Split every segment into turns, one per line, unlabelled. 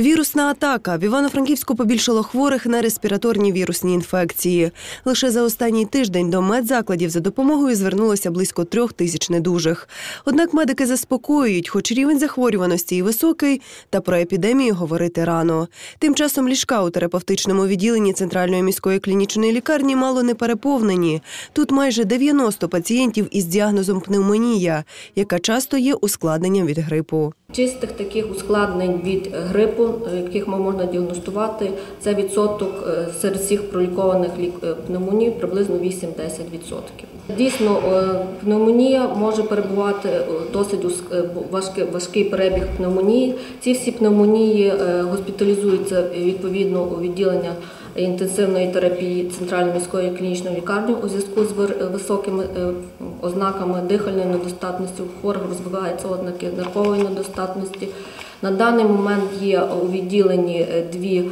Вірусна атака. В Івано-Франківську побільшало хворих на респіраторні вірусні інфекції. Лише за останній тиждень до медзакладів за допомогою звернулося близько трьох тисяч недужих. Однак медики заспокоюють, хоч рівень захворюваності і високий, та про епідемію говорити рано. Тим часом ліжка у терапевтичному відділенні центральної міської клінічної лікарні мало не переповнені. Тут майже 90 пацієнтів із діагнозом пневмонія, яка часто є ускладненням від грипу.
Чистих таких ускладнень від грипу, е, яких ми можна діагностувати, це відсоток е, серед всіх пролікованих лік- е, пневмоній приблизно 8-10%. Дійсно, е, пневмонія може перебувати е, досить е, важкий, важкий перебіг пневмонії. Ці всі пневмонії госпіталізуються відповідно у відділення інтенсивної терапії центральної міської клінічної лікарні у зв'язку з високими ознаками дихальної недостатності. У хворих розвиваються ознаки нервової недостатності. На даний момент є у відділенні дві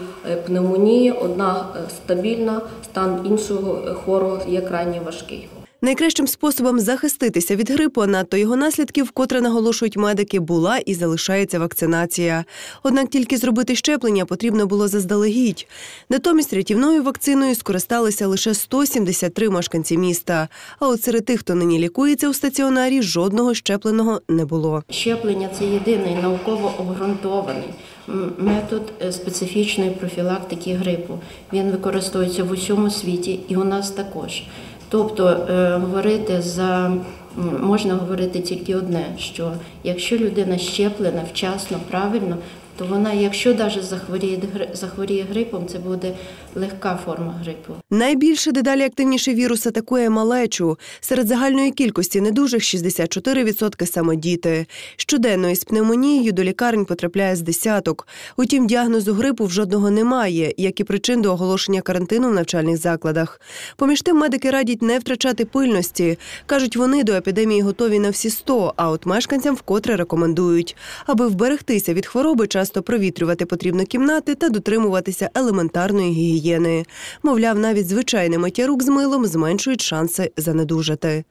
пневмонії, одна стабільна, стан іншого хворого є крайні важкий.
Найкращим способом захиститися від грипу, надто його наслідків, вкотре наголошують медики, була і залишається вакцинація. Однак тільки зробити щеплення потрібно було заздалегідь. Натомість рятівною вакциною скористалися лише 173 мешканці міста. А от серед тих, хто нині лікується у стаціонарі, жодного щепленого не було.
Щеплення це єдиний науково обґрунтований метод е, специфічної профілактики грипу. Він використовується в усьому світі і у нас також. Тобто е, говорити за можна говорити тільки одне: що якщо людина щеплена вчасно, правильно, то вона, якщо навіть захворіє, захворіє грипом, це буде легка форма грипу.
Найбільше дедалі активніше вірус атакує малечу. Серед загальної кількості недужих 64% саме діти. Щоденно із пневмонією до лікарень потрапляє з десяток. Утім, діагнозу грипу в жодного немає, як і причин до оголошення карантину в навчальних закладах. Поміж тим, медики радять не втрачати пильності. Кажуть, вони до епідемії готові на всі 100, а от мешканцям вкотре рекомендують. Аби вберегтися від хвороби, часто провітрювати потрібно кімнати та дотримуватися елементарної гігієни. Мовляв, навіть звичайне миття рук з милом зменшують шанси занедужати.